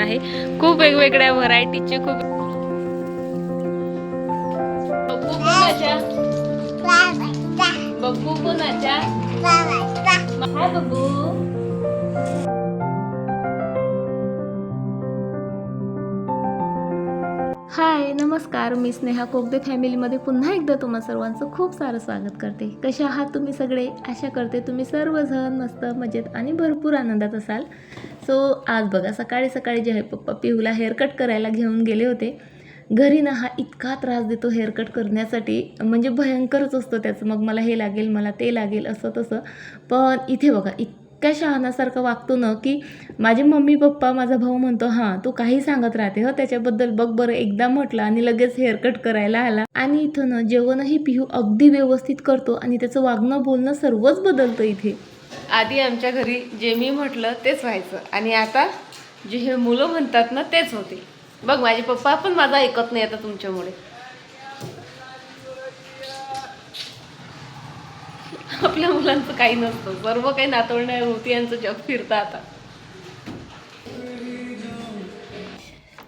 आहे. खूप वेगवेगळ्या व्हरायटीचे खूप बब्बू कोणाच्या बब्बू कोणाच्या हाय बब्बू नमस्कार मी स्नेहा कोगदे फॅमिलीमध्ये पुन्हा एकदा तुम्हा सर्वांचं खूप सारं स्वागत करते. कसे आहात तुम्ही सगळे? आशा करते तुम्ही सर्वजण मस्त मजेत आणि भरपूर आनंदात असाल. सो आज बघा सकाळी सकाळी जे आहे पप्पा पिहूला हेअरकट करायला घेऊन गेले होते. घरी ना हा इतका त्रास देतो हेअरकट करण्यासाठी. म्हणजे भयंकरच असतो त्याचं. मग मला हे लागेल मला ते लागेल असं तसं. पण इथे बघा इतक्या शहाणासारखं वागतो ना की माझे मम्मी पप्पा माझा भाऊ म्हणतो हां तू काही सांगत राहते हो त्याच्याबद्दल बघ बरं. एकदा म्हटलं आणि लगेच हेअरकट करायला आला. आणि इथं ना जेवणही पिहू अगदी व्यवस्थित करतो आणि त्याचं वागणं बोलणं सर्वच बदलतं इथे. आधी आमच्या घरी जे मी म्हटलं तेच व्हायचं. आणि आता जे हे मुलं म्हणतात ना तेच होते. बघ माझे पप्पा पण माझा ऐकत नाही आता तुमच्यामुळे. आपल्या मुलांचं काही नसतं. सर्व काही नातवण्या होती यांचं जग फिरतं आता.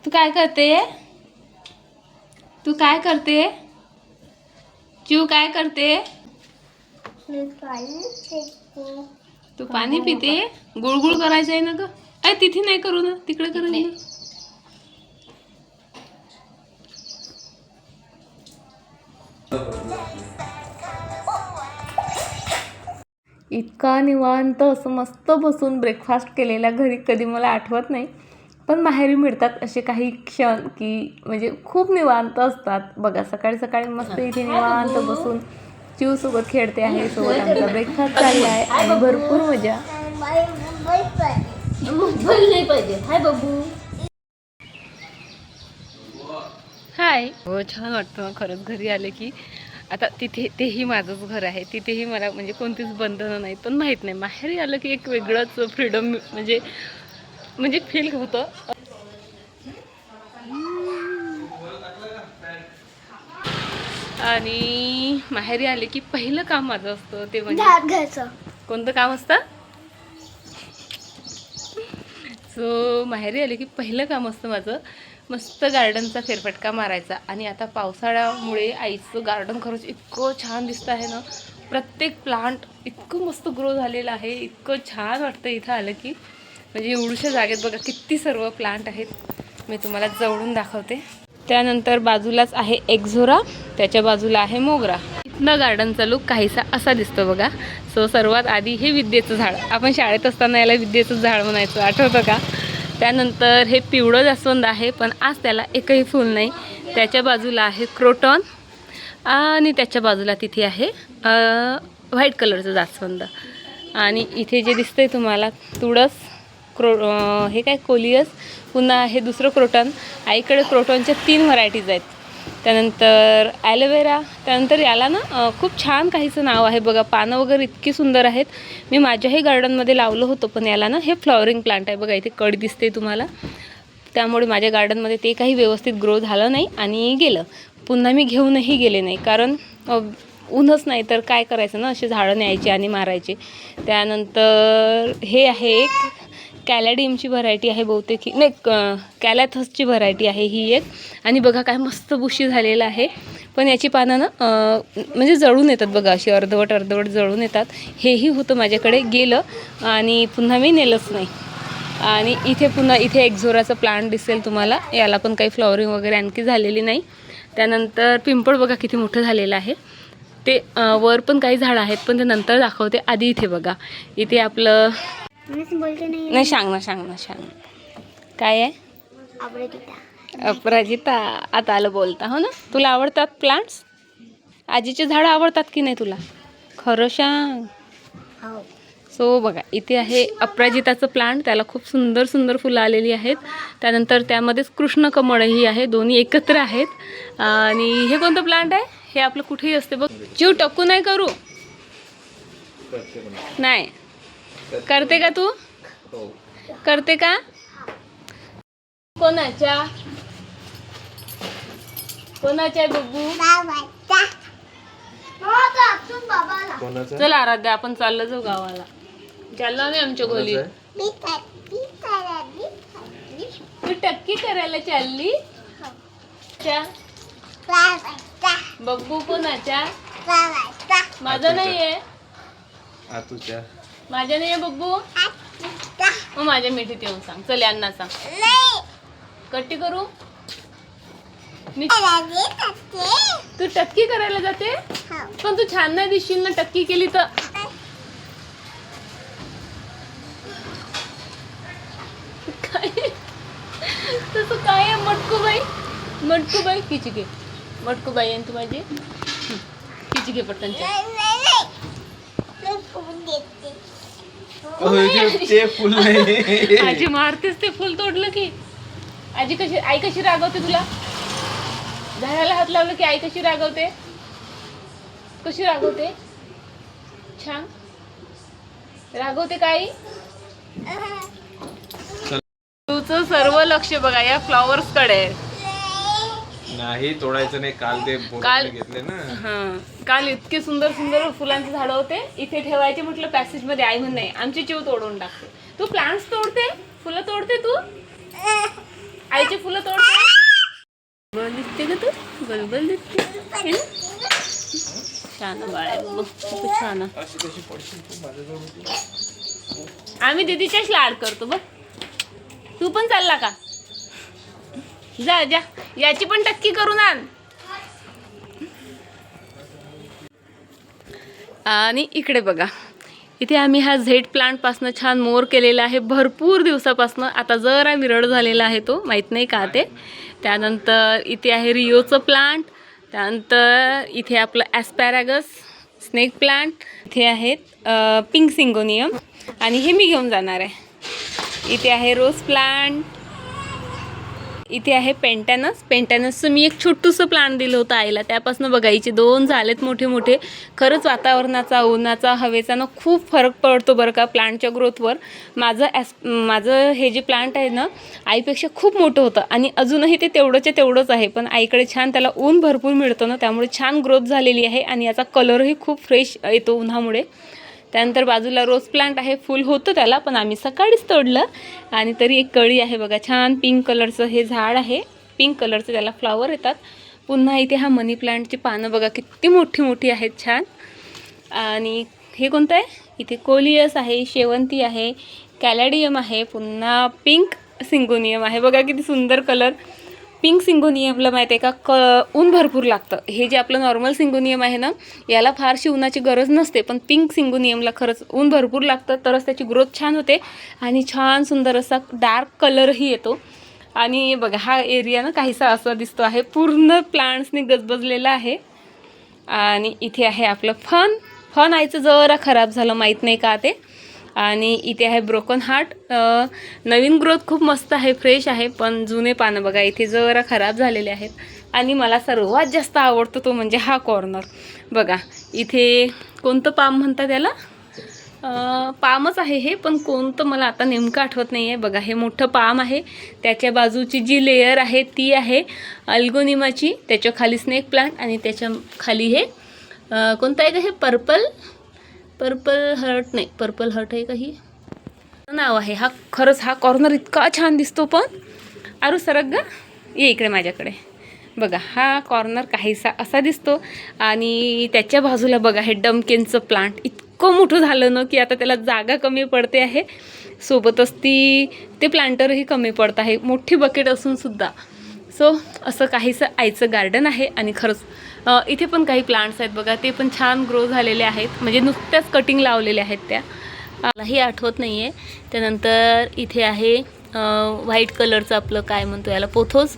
तू काय करते? तू काय करते? चिव काय करते? तू पाणी पिते? गुळगुळ करायचं आहे ना ग? अय तिथे नाही करू ना. तिकडे करू इतका निवांत असं मस्त बसून ब्रेकफास्ट केलेला घरी कधी मला आठवत नाही. पण माहेरी मिळतात असे काही क्षण की म्हणजे खूप निवांत असतात. बघा सकाळी सकाळी मस्त इथे निवांत बसून चिव सोबत खेळते आहे सोबत आमचा ब्रेकफास्ट चालला आहे आणि भरपूर मजा. नाही पाहिजे. हाय बाबू. हाय. हो छान वाटतं. खरंच घरी आले की आता तिथे तेही माझंच घर आहे. तिथेही मला म्हणजे कोणतीच बंधनं नाहीत पण माहीत नाही. माहेरी आलं की एक वेगळंच फ्रीडम म्हणजे म्हणजे फील होतं. आणि माहेरी आले की पहिलं काम माझं असतं ते म्हणजे कोणतं काम असतं? सो माहेरी आले की पहिलं काम असतं माझं. मस्त गार्डनचा फेरफटका मारायचा. आणि आता पावसाळ्यामुळे आईचं गार्डन खरंच इतकं छान दिसतं आहे ना. प्रत्येक प्लांट इतकं मस्त ग्रो झालेलं आहे. इतकं छान वाटतं इथं आलं की. म्हणजे एवढ्याशा जागेत बघा किती सर्व प्लांट आहेत. मी तुम्हाला जवळून दाखवते. त्यानंतर बाजूलाच आहे एक्झोरा. त्याच्या बाजूला आहे मोगरा. इथनं गार्डनचा लुक काहीसा असा दिसतो बघा. सो सर्वात आधी हे विद्येचं झाड. आपण शाळेत असताना याला विद्येचं झाड म्हणायचं. आठवतं का? त्यानंतर हे पिवळं जास्वंद आहे पण आज त्याला एकही फूल नाही. त्याच्या बाजूला आहे क्रोटॉन आणि त्याच्या बाजूला तिथे आहे व्हाईट कलरचं जास्वंद. आणि इथे जे दिसतंय तुम्हाला तुळस क्रो हे काय कोलियस पुन्हा हे दुसरं क्रोटॉन. आईकडे क्रोटॉनच्या तीन व्हरायटीज आहेत. त्यानंतर ॲलोवेरा त्यानंतर याला ना खूप छान काहीचं नाव आहे बघा. पानं वगैरे इतकी सुंदर आहेत. मी माझ्याही गार्डनमध्ये लावलं होतं पण याला ना हे फ्लॉवरिंग प्लांट आहे बघा. इथे कड दिसते तुम्हाला. त्यामुळे माझ्या गार्डनमध्ये ते काही व्यवस्थित ग्रो झालं नाही आणि गेलं. पुन्हा मी घेऊनही गेले नाही. कारण ऊनच नाही तर काय करायचं ना? असे झाडं न्यायचे आणि मारायचे. त्यानंतर हे आहे एक कॅलॅडियमची व्हरायटी आहे बहुतेक ही. नाही क- कॅलॅथसची व्हरायटी आहे ही एक. आणि बघा काय मस्त बुशी झालेलं आहे. पण याची पानं ना म्हणजे जळून येतात बघा अशी अर्धवट अर्धवट जळून येतात. हेही होतं माझ्याकडे गेलं. आणि पुन्हा मी नेलंच नाही. आणि इथे पुन्हा इथे एक्झोराचं प्लांट दिसेल तुम्हाला. याला पण काही फ्लॉवरिंग वगैरे आणखी झालेली नाही. त्यानंतर पिंपळ बघा किती मोठं झालेलं आहे. ते वर पण काही झाडं आहेत पण ते नंतर दाखवते. आधी इथे बघा. इथे आपलं मीच बोलते नाही. नाही सांग ना सांग ना सांग ना. काय आहे? अपराजिता. आता आलं बोलता हो ना? तुला आवडतात प्लांट्स आजीचे झाडं आवडतात की नाही तुला? खरं सांग. हो. सो बघा इथे आहे अपराजिताचं प्लांट त्याला खूप सुंदर सुंदर फुलं आलेली आहेत. त्यानंतर त्यामध्येच कृष्णकमळही आहे. दोन्ही एकत्र आहेत. आणि हे कोणतं प्लांट आहे? हे आपलं कुठेही असते बघ. जीव टक्कू नाही करू. नाही. करते. का तू? करते का? कोणाच्या? कोणाच्या बघू बाबाला. चल आराध्या आपण चाललो जाऊ गावाला. चालला नाही आमच्या खोली तू टक्की करायला चालली? च्या. बब्बू कोणाच्या. माझा नाहीये. आतूच्या. माझ्या नाहीये बब्बू. मग माझ्या मिठीत येऊन सांग. चल यांना सांग. कट्टी करू? मी तू टक्की करायला जाते? पण तू छान नाही दिसशील ना टक्की केली तर. काय? तसं काय आहे मटकूबाई? मटकूबाई किची घे. मटकूबाई ना तू माझी? हं. किची घे पटकन. ते फुल नाही. आजी मारतेच ते फुल तोडलं की. आजी कशी आई कशी रागवते तुला? झाडाला हात लावलं की आई कशी रागवते? कशी रागवते? छान. रागवते काही तुझं सर्व लक्ष बघा या फ्लॉवर्सकडे. आहे. नाही तोडायचं नाही. काल ते काल- घेतले ना. हं. काल इतके सुंदर सुंदर फुलांचे झाडं होते. इथे ठेवायचे म्हटलं पॅसेजमध्ये. आई म्हण नाही आमची चिव तोडून टाकते तू प्लांट्स तोडते? फुलं तोडते तू? आईची फुलं तोडते. बरोबर दिसते का तू. बरोबर दिसते. है ना? छान बाळ. आहे बघ खूप छान आहे. अशी कशी पडशील तू? माझ्याजवळ होती. आम्ही दीदीच्याच लाड करतो बघ. तू पण चालला का? जा जा. याची पण टक्की करून आण. आणि इकडे बघा. इथे आम्ही हा झेड प्लांटपासनं छान मोर केलेला आहे. भरपूर दिवसापासनं. आता जरा विरळ झालेला आहे तो. माहीत नाही का ते? त्यानंतर इथे आहे रिओचं प्लांट त्यानंतर इथे आपलं ॲस्पॅरागस स्नेक प्लांट इथे आहेत पिंक सिंगोनियम आणि हे मी घेऊन जाणार आहे. इथे आहे रोज प्लांट इथे आहे पेंटॅनस. पेंटॅनसचं मी एक छोटूसं प्लांट दिलं होतं आईला. त्यापासून बघायचे दोन झालेत मोठे मोठे खरंच वातावरणाचा उन्हाचा हवेचा ना खूप फरक पडतो बरं का प्लांटच्या ग्रोथवर माझं ॲस माझं हे जे प्लांट आहे ना आईपेक्षा खूप मोठं होतं. आणि अजूनही ते तेवढंच्या तेवढंच आहे. पण आईकडे छान त्याला ऊन भरपूर मिळतं ना त्यामुळे छान ग्रोथ झालेली आहे. आणि याचा कलरही खूप फ्रेश येतो उन्हामुळे. त्यानंतर बाजूला रोज प्लांट आहे फुल होतं त्याला पण आम्ही सकाळीच तोडलं. आणि तरी एक कळी आहे बघा छान पिंक कलरचं हे झाड आहे. पिंक कलरचं त्याला फ्लावर येतात. पुन्हा इथे हा मनी प्लांटची पानं बघा किती मोठी मोठी आहेत छान. आणि हे कोणतं आहे? इथे कोलियस आहे शेवंती आहे कॅलॅडियम आहे पुन्हा पिंक सिंगोनियम आहे. बघा किती सुंदर कलर. पिंक सिंगोनियमला माहीत आहे का? क ऊन भरपूर लागतं. हे जे आपलं नॉर्मल सिंगोनियम आहे ना याला फारशी उन्हाची गरज नसते पण पिंक सिंगोनियमला खरंच ऊन भरपूर लागतं तरच त्याची ग्रोथ छान होते आणि छान सुंदर असा डार्क कलरही येतो. आणि बघा हा एरिया ना काहीसा असा दिसतो आहे. पूर्ण प्लांट्सने गजबजलेला आहे. आणि इथे आहे आपलं फन. फन आईचं जरा खराब झालं माहीत नाही का ते. आणि इथे आहे ब्रोकन हार्ट नवीन ग्रोथ खूप मस्त आहे फ्रेश आहे पण जुने पानं बघा इथे जरा खराब झालेले आहेत. आणि मला सर्वात जास्त आवडतो तो म्हणजे हा कॉर्नर बघा इथे कोणतं पाम म्हणतात त्याला पामच आहे हे पण कोणतं मला आता नेमकं आठवत नाही आहे बघा हे मोठं पाम आहे. त्याच्या बाजूची जी लेयर आहे ती आहे अल्गोनिमाची त्याच्याखाली स्नेक प्लांट आणि त्याच्याखाली हे कोणतं आहे का हे? पर्पल पर्पल हर्ट नाही. पर्पल हर्ट आहे काही नाव आहे. हा खरंच हा कॉर्नर इतका छान दिसतो पण. आरू सरग ग. ये इकडे माझ्याकडे. बघा हा कॉर्नर काहीसा असा दिसतो. आणि त्याच्या बाजूला बघा हे डमकेनचं प्लांट इतकं मोठं झालं ना की आता त्याला जागा कमी पडते आहे. सोबतच ती ते प्लांटरही कमी पडत आहे. मोठी बकेट असूनसुद्धा सो असं काहीसं आईचं गार्डन आहे आणि खरंच इथे पण काही प्लांट्स आहेत बघा ते पण छान ग्रो झालेले आहेत. म्हणजे नुकत्याच कटिंग लावलेल्या आहेत त्या. मलाही आठवत नाही आहे त्यानंतर इथे आहे व्हाईट कलरचं आपलं काय म्हणतो याला पोथोस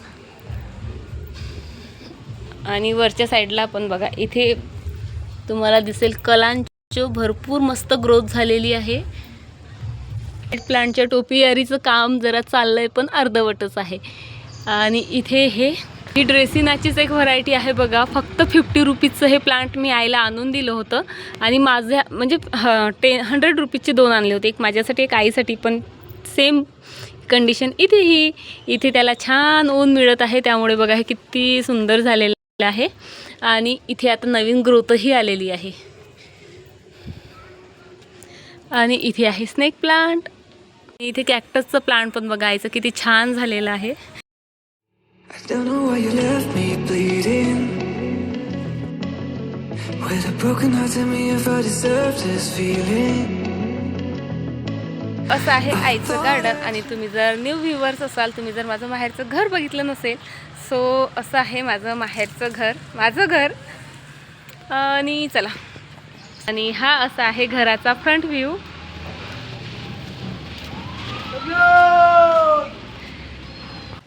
आणि वरच्या साईडला पण बघा इथे तुम्हाला दिसेल कलांची भरपूर मस्त ग्रोथ झालेली आहे. प्लांटच्या टोपियारीचं काम जरा चाललं आहे पण अर्धवटच आहे. आणि इथे हे ही ड्रेसिनाचीच एक व्हरायटी आहे बघा. फक्त फिफ्टी रुपीजचं हे प्लांट मी आईला आणून दिलं होतं. आणि माझ्या म्हणजे ह टे हंड्रेड रुपीजचे दोन आणले होते. एक माझ्यासाठी एक आईसाठी पण सेम कंडिशन इथेही इथे त्याला छान ऊन मिळत आहे. त्यामुळे बघा हे किती सुंदर झालेलं आहे. आणि इथे आता नवीन ग्रोथही आलेली आहे. आणि इथे आहे स्नेक प्लांट इथे कॅक्टसचं प्लांट पण बघायचं किती छान झालेलं आहे. I don't know why you left me bleeding. With a broken heart, tell me if I deserve this feeling. असं आहे आईचं गार्डन आणि तुम्ही जर न्यू व्ह्युअर्स असाल तुम्ही जर माझं माहेरचं घर बघितलं नसेल सो असं आहे माझं माहेरचं घर माझं घर आणि चला आणि हा असा आहे घराचा फ्रंट व्ह्यू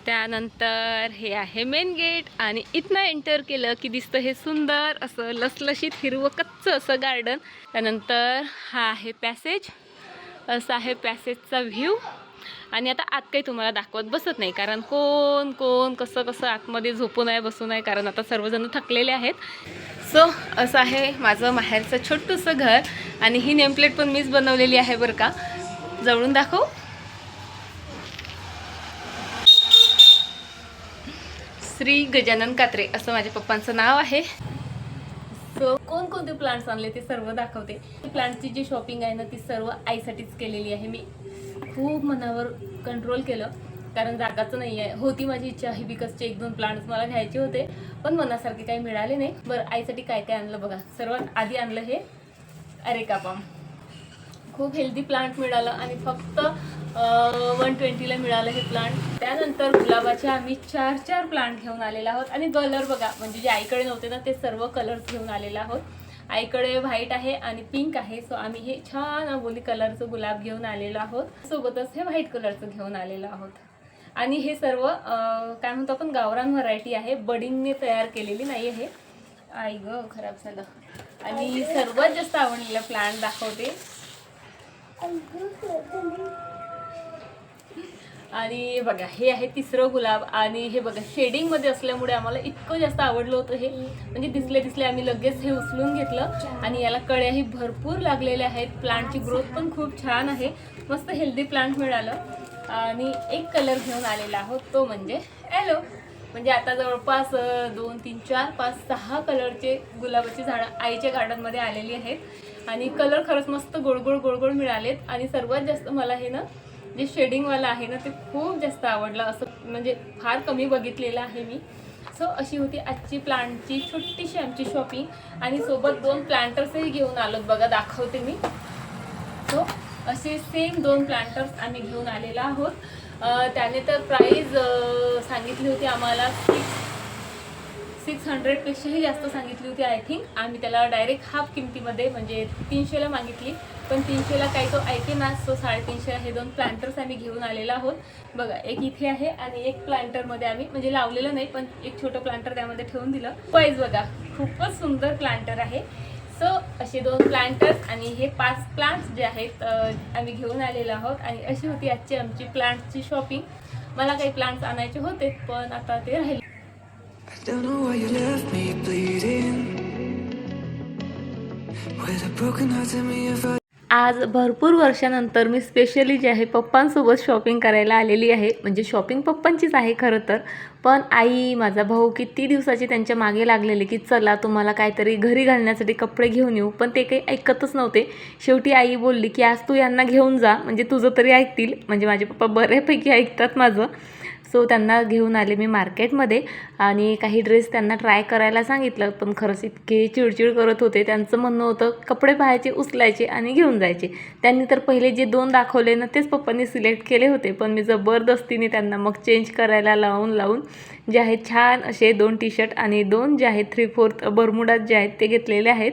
त्यानंतर हे आहे मेन गेट आणि इथनं एंटर केलं की दिसतं हे सुंदर असं लसलशीत हिरवं कच्चं असं गार्डन त्यानंतर हा आहे पॅसेज असा आहे पॅसेजचा व्ह्यू आणि आता आत काही तुम्हाला दाखवत बसत नाही कारण कोण कोण कसं कसं आतमध्ये झोपू आहे बसू आहे कारण आता सर्वजण थकलेले आहेत. सो असं आहे माझं माहेरचं छोटंसं घर आणि ही नेमप्लेट पण मीच बनवलेली आहे बरं का. जवळून दाखव. श्री गजानन कात्रे असं माझ्या पप्पांचं नाव आहे. सो कोणकोणते प्लांट्स आणले ते सर्व दाखवते. प्लांटची जी शॉपिंग आहे ना ती सर्व आईसाठीच केलेली आहे. मी खूप मनावर कंट्रोल केलं. कारण जागाचं नाही आहे होती माझी इच्छा आहे बिकसचे एक दोन प्लांट्स मला घ्यायचे होते. पण मनासारखे काही मिळाले नाही. बरं आईसाठी काय काय आणलं बघा. सर्वात आधी आणलं हे अरेकापाम. खूप हेल्दी प्लांट मिळालं आणि फक्त वन ट्वेंटीला मिळालं हे प्लांट त्यानंतर गुलाबाचे आम्ही चार चार प्लांट घेऊन आलेलो आहोत. आणि कलर बघा म्हणजे जे आईकडे नव्हते ना ते सर्व कलर्स घेऊन आलेलो आहोत. आईकडे व्हाईट आहे आणि पिंक आहे सो आम्ही हे छान अबोली कलरचं गुलाब घेऊन आलेलो आहोत. सोबतच हे व्हाईट कलरचं घेऊन आलेलो आहोत. आणि हे सर्व काय म्हणतो आपण गावरान व्हरायटी आहे. बडिंगने तयार केलेली नाही आहे आई ग खराब झालं. आणि सर्वात जास्त आवडलेलं प्लांट दाखवते. आणि बघा हे आहे तिसरं गुलाब आणि हे बघा शेडिंगमध्ये असल्यामुळे आम्हाला इतकं जास्त आवडलं होतं हे. म्हणजे दिसले दिसले आम्ही लगेच हे उचलून घेतलं आणि याला कळ्याही भरपूर लागलेल्या आहेत. प्लांटची ग्रोथ पण खूप छान आहे. मस्त हेल्दी प्लांट मिळालं. आणि एक कलर घेऊन आलेला आहोत तो म्हणजे ॲलो म्हणजे आता जवळपास दोन तीन चार पाच सहा कलरचे गुलाबाची झाडं आईच्या गार्डनमध्ये आलेली आहेत. आणि कलर खरंच मस्त गोडगोड गोडगोड मिळालेत. आणि सर्वात जास्त मला हे ना जे शेडिंगवाला आहे ना ते खूप जास्त आवडलं. असं म्हणजे फार कमी बघितलेलं आहे मी. सो अशी होती आजची प्लांटची छोटीशी आमची शॉपिंग आणि सोबत दोन प्लांटर्सही घेऊन आलोत बघा दाखवते मी. सो असे सेम दोन प्लांटर्स आम्ही घेऊन आलेलो आहोत. त्याने तर प्राईज सांगितली होती आम्हाला सिक्स सिक्स हंड्रेडपेक्षाही जास्त सांगितली होती आय थिंक आम्ही त्याला डायरेक्ट हाफ किमतीमध्ये म्हणजे तीनशेला मागितली. पण तीनशेला काही तो ऐके ना सो साडेतीनशेला हे दोन प्लांटर्स आम्ही घेऊन आलेलो आहोत. बघा एक इथे आहे आणि एक प्लांटरमध्ये आम्ही म्हणजे लावलेलं नाही पण एक छोटं प्लांटर त्यामध्ये ठेवून दिलं. प्राईज बघा खूपच सुंदर प्लांटर आहे. सो असे दोन प्लांटर्स आणि हे पाच प्लांट्स जे आहेत आम्ही घेऊन आलेलो आहोत. आणि अशी होती आजची आमची प्लांट्सची शॉपिंग मला काही प्लांट्स आणायचे होते पण आता ते राहिले. Don't know why you left me bleeding. With a broken heart, tell me if I आज भरपूर वर्षानंतर मी स्पेशली जे आहे पप्पांसोबत शॉपिंग करायला आलेली आहे. म्हणजे शॉपिंग पप्पांचीच आहे खरं तर. पण आई माझा भाऊ किती दिवसाची त्यांच्या मागे लागलेले की चला तुम्हाला काहीतरी घरी घालण्यासाठी कपडे घेऊन येऊ. पण ते काही ऐकतच नव्हते. शेवटी आई बोलली की आज तू यांना घेऊन जा. म्हणजे तुझं तरी ऐकतील. म्हणजे माझे पप्पा बऱ्यापैकी ऐकतात माझं. सो त्यांना घेऊन आले मी मार्केटमध्ये आणि काही ड्रेस त्यांना ट्राय करायला सांगितलं पण खरंच इतके चिडचिड करत होते. त्यांचं म्हणणं होतं कपडे पाहायचे उचलायचे आणि घेऊन जायचे. त्यांनी तर पहिले जे दोन दाखवले ना तेच पप्पांनी सिलेक्ट केले होते पण मी जबरदस्तीने त्यांना मग चेंज करायला लावून लावून जे आहेत छान असे दोन टी शर्ट आणि दोन जे आहेत थ्री फोर्थ बरमुडात जे आहेत ते घेतलेले आहेत.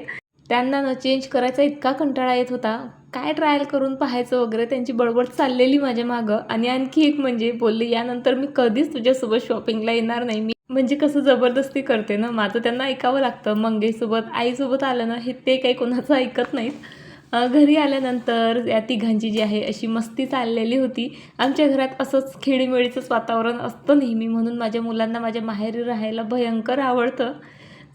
त्यांना ना चेंज करायचा इतका कंटाळा येत होता. काय ट्रायल करून पाहायचं वगैरे त्यांची बडबड चाललेली माझ्या मागं. आणि आणखी एक म्हणजे बोलली यानंतर मी कधीच तुझ्यासोबत शॉपिंगला येणार नाही. मी म्हणजे कसं जबरदस्ती करते ना. माझं त्यांना ऐकावं लागतं. मंगेसोबत आईसोबत आलं ना हे ते काही कोणाचं ऐकत नाहीत. घरी आल्यानंतर या तिघांची जी आहे अशी मस्ती चाललेली होती. आमच्या घरात असंच खेळीमेळीचंच वातावरण असतं नेहमी म्हणून माझ्या मुलांना माझ्या माहेरी राहायला भयंकर आवडतं.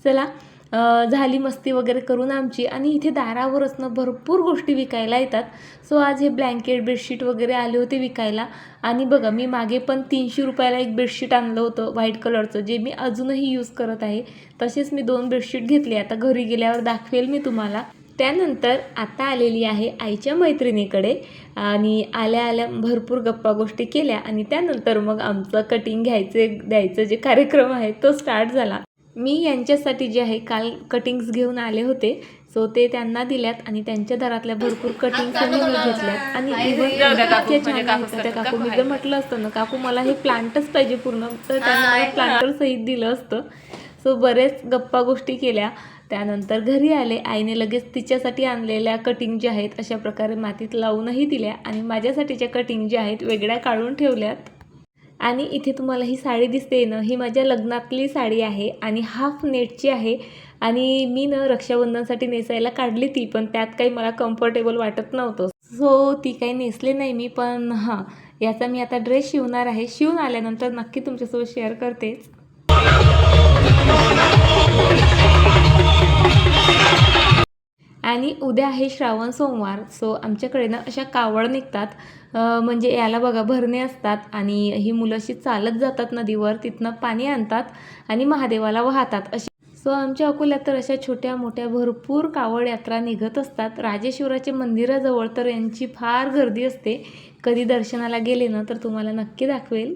चला झाली मस्ती वगैरे करून आमची. आणि इथे दारावरच ना भरपूर गोष्टी विकायला येतात. सो आज हे ब्लँकेट बेडशीट वगैरे आले होते विकायला. आणि बघा मी मागे पण तीनशे रुपयाला एक बेडशीट आणलं होतं व्हाईट कलरचं जे मी अजूनही यूज करत आहे. तसेच मी दोन बेडशीट घेतले. आता घरी गेल्यावर दाखवेल मी तुम्हाला. त्यानंतर आता आलेली आहे आईच्या मैत्रिणीकडे. आणि आल्या आल्या भरपूर गप्पा गोष्टी केल्या. आणि त्यानंतर मग आमचं कटिंग घ्यायचे द्यायचं जे कार्यक्रम आहे तो स्टार्ट झाला. मी यांच्यासाठी जे आहे काल कटिंग्स घेऊन आले होते. सो ते त्यांना दिल्यात आणि त्यांच्या दरातल्या भरपूर कटिंग्स मी घेतल्यात. आणि काकू, म्हणजे मी काकू जर म्हटलं असतं ना काकू मला हे प्लांटच पाहिजे पूर्ण तर त्यांनी मला प्लांटर सहित दिलं असतं. सो बरेच गप्पा गोष्टी केल्या. त्यानंतर घरी आले. आईने लगेच तिच्यासाठी आणलेल्या कटिंग ज्या आहेत अशा प्रकारे मातीत लावूनही दिल्या. आणि माझ्यासाठीच्या कटिंग ज्या आहेत वेगळ्या काढून ठेवल्यात. आणि इथे तुम्हाला ही साडी दिसते ना ही माझ्या लग्नातली साडी आहे आणि हाफ नेटची आहे. आणि मी ना रक्षाबंधनसाठी नेसायला काढली ती पण त्यात काही मला कम्फर्टेबल वाटत नव्हतं. सो ती काही नेसले नाही मी पण हां याचा मी आता ड्रेस शिवणार आहे. शिवून आल्यानंतर नक्की तुमच्यासोबत शेअर करतेच. आणि उद्या आहे श्रावण सोमवार सो आमच्याकडे ना अशा कावड निघतात. म्हणजे याला बघा भरणे असतात आणि ही मुलं अशी चालत जातात नदीवर तिथनं पाणी आणतात आणि महादेवाला वाहतात. अशी सो आमच्या अकोल्यात तर अशा छोट्या मोठ्या भरपूर कावड यात्रा निघत असतात. राजेश्वराच्या मंदिराजवळ तर यांची फार गर्दी असते. कधी दर्शनाला गेले ना तर तुम्हाला नक्की दाखवेल.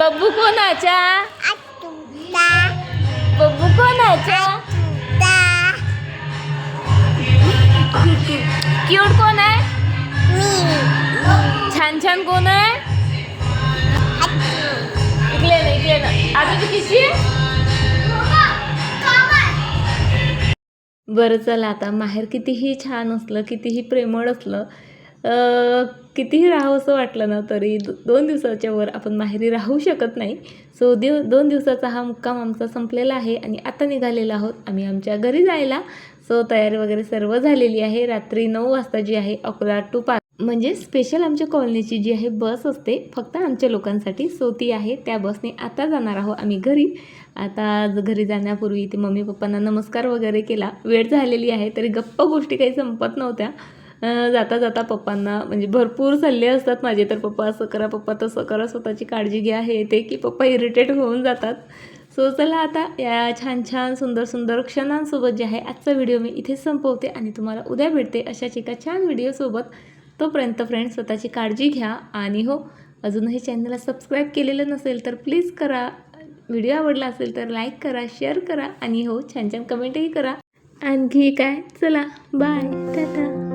बब्बू कोणाच्या? बब्बू कोणाच्या क्यूट कोण आहे छान छान कोण आहे इकले ना इकले ना। आता तू किती बरं चला आता. माहेर कितीही छान असलं कितीही प्रेमळ असलं कितीही कितीही राहावंसं वाटलं ना तरी दो दोन दिवसाच्या वर आपण माहेरी राहू शकत नाही. सो दिव दोन दिवसाचा हा मुक्काम आमचा संपलेला आहे आणि आता निघालेला आहोत आम्ही आमच्या घरी जायला. सो तयारी वगैरे सर्व झालेली आहे. रात्री नऊ वाजता जी आहे अकोला टू पाच म्हणजे स्पेशल आमच्या कॉलनीची जी आहे बस असते फक्त आमच्या लोकांसाठी. सो ती आहे. त्या बसने आता जाणार आहोत आम्ही घरी. आता घरी जाण्यापूर्वी ते मम्मी पप्पांना नमस्कार वगैरे केला. वेळ झालेली आहे तरी गप्प गोष्टी काही संपत नव्हत्या. जाता जाता पप्पांना म्हणजे भरपूर सल्ले असतात माझे. तर पप्पा असं करा पप्पा तसं करा स्वतःची काळजी घ्या. हे ते की पप्पा इरिटेट होऊन जातात. सो चला आता. या छान छान सुंदर सुंदर क्षणांसोबत जे आहे आजचा व्हिडिओ मी इथेच संपवते आणि तुम्हाला उद्या भेटते अशाच एका छान व्हिडिओसोबत. तोपर्यंत फ्रेंड्स स्वतःची काळजी घ्या आणि हो अजूनही चॅनलला सबस्क्राईब केलेलं नसेल तर प्लीज करा. व्हिडिओ आवडला असेल तर लाईक करा शेअर करा आणि हो छान छान कमेंटही करा. आणखी काय? चला बाय टाटा